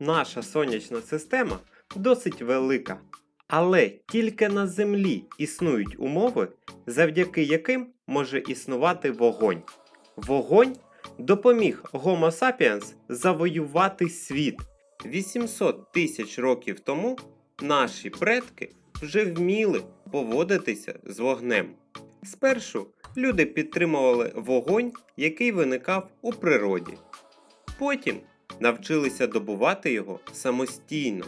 Наша сонячна система досить велика, але тільки на Землі існують умови, завдяки яким може існувати вогонь. Вогонь допоміг Homo sapiens завоювати світ. 800 тисяч років тому наші предки вже вміли поводитися з вогнем. Спершу люди підтримували вогонь, який виникав у природі. Потім навчилися добувати його самостійно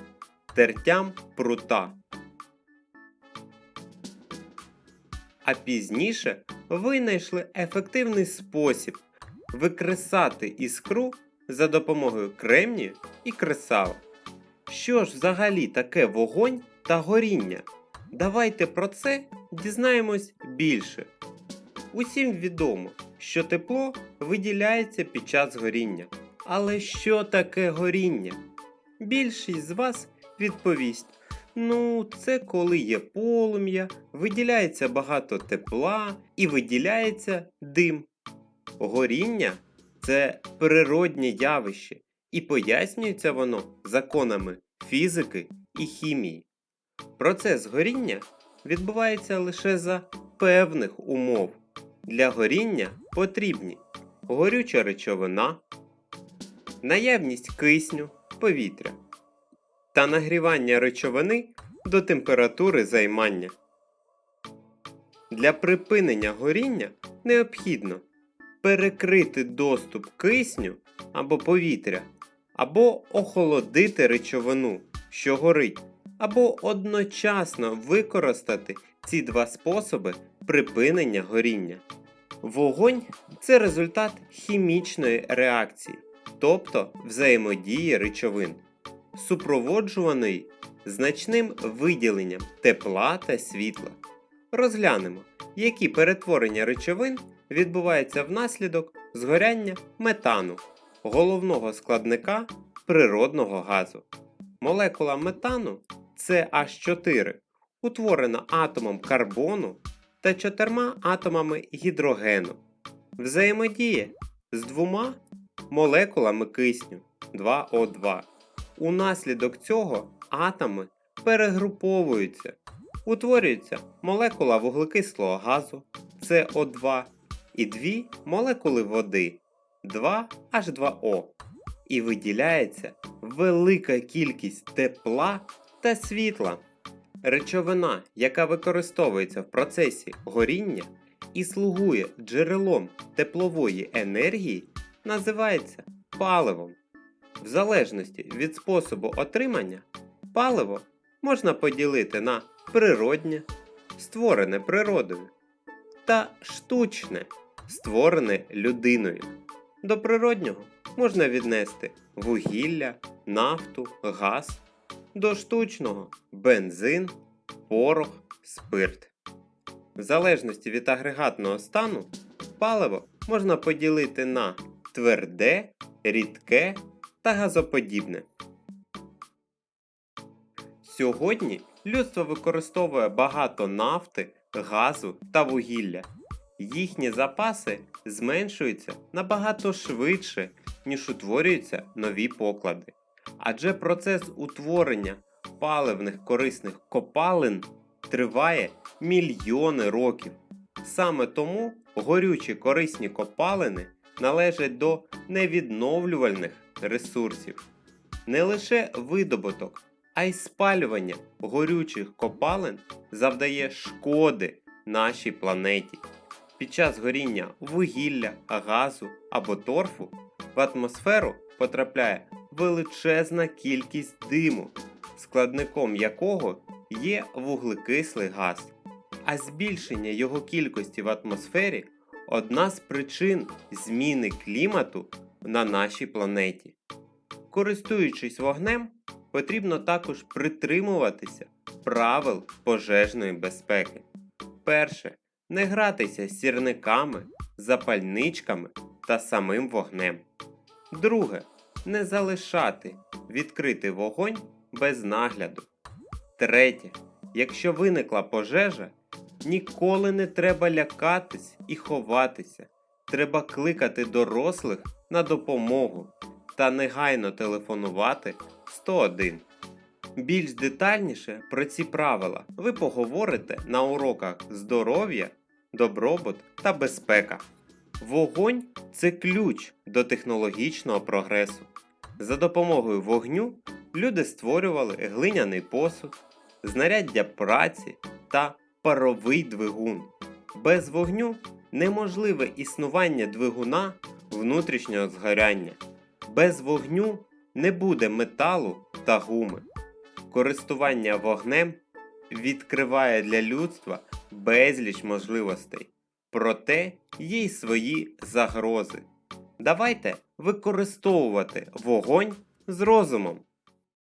тертям прута. А пізніше винайшли ефективний спосіб викресати іскру за допомогою кремнію і кресала. Що ж взагалі таке вогонь та горіння? Давайте про це дізнаємось більше. Усім відомо, що тепло виділяється під час горіння. Але що таке горіння? Більшість з вас відповість: ну, це коли є полум'я, виділяється багато тепла і виділяється дим. Горіння це природнє явище, і пояснюється воно законами фізики і хімії. Процес горіння відбувається лише за певних умов. Для горіння потрібні горюча речовина, наявність кисню, повітря та нагрівання речовини до температури займання. Для припинення горіння необхідно перекрити доступ кисню або повітря, або охолодити речовину, що горить, або одночасно використати ці два способи припинення горіння. Вогонь це результат хімічної реакції, тобто взаємодії речовин, супроводжуваної значним виділенням тепла та світла. Розглянемо, які перетворення речовин відбуваються внаслідок згоряння метану, головного складника природного газу. Молекула метану CH4 утворена атомом карбону та чотирма атомами гідрогену. Взаємодіє з двома молекулами кисню 2O2. Унаслідок цього атоми перегруповуються. Утворюється молекула вуглекислого газу СО2 і дві молекули води 2H2O. І виділяється велика кількість тепла та світла. Речовина, яка використовується в процесі горіння і слугує джерелом теплової енергії, називається паливом. В залежності від способу отримання, паливо можна поділити на природнє, створене природою, та штучне, створене людиною. До природнього можна віднести вугілля, нафту, газ, до штучного бензин, порох, спирт. В залежності від агрегатного стану паливо можна поділити на тверде, рідке та газоподібне. Сьогодні людство використовує багато нафти, газу та вугілля. Їхні запаси зменшуються набагато швидше, ніж утворюються нові поклади. Адже процес утворення паливних корисних копалин триває мільйони років. Саме тому горючі корисні копалини належать до невідновлювальних ресурсів. Не лише видобуток, а й спалювання горючих копалин завдає шкоди нашій планеті. Під час горіння вугілля, газу або торфу в атмосферу потрапляє величезна кількість диму, складником якого є вуглекислий газ. А збільшення його кількості в атмосфері одна з причин зміни клімату на нашій планеті. Користуючись вогнем, потрібно також притримуватися правил пожежної безпеки. Перше. Не гратися з сірниками, запальничками та самим вогнем. Друге. Не залишати відкритий вогонь без нагляду. Третє. Якщо виникла пожежа, ніколи не треба лякатись і ховатися. Треба кликати дорослих на допомогу та негайно телефонувати 101. Більш детальніше про ці правила ви поговорите на уроках здоров'я, добробут та безпека. Вогонь це ключ до технологічного прогресу. За допомогою вогню люди створювали глиняний посуд, знаряддя праці та паровий двигун. Без вогню неможливе існування двигуна внутрішнього згоряння. Без вогню не буде металу та гуми. Користування вогнем відкриває для людства безліч можливостей, проте є й свої загрози. Давайте використовувати вогонь з розумом.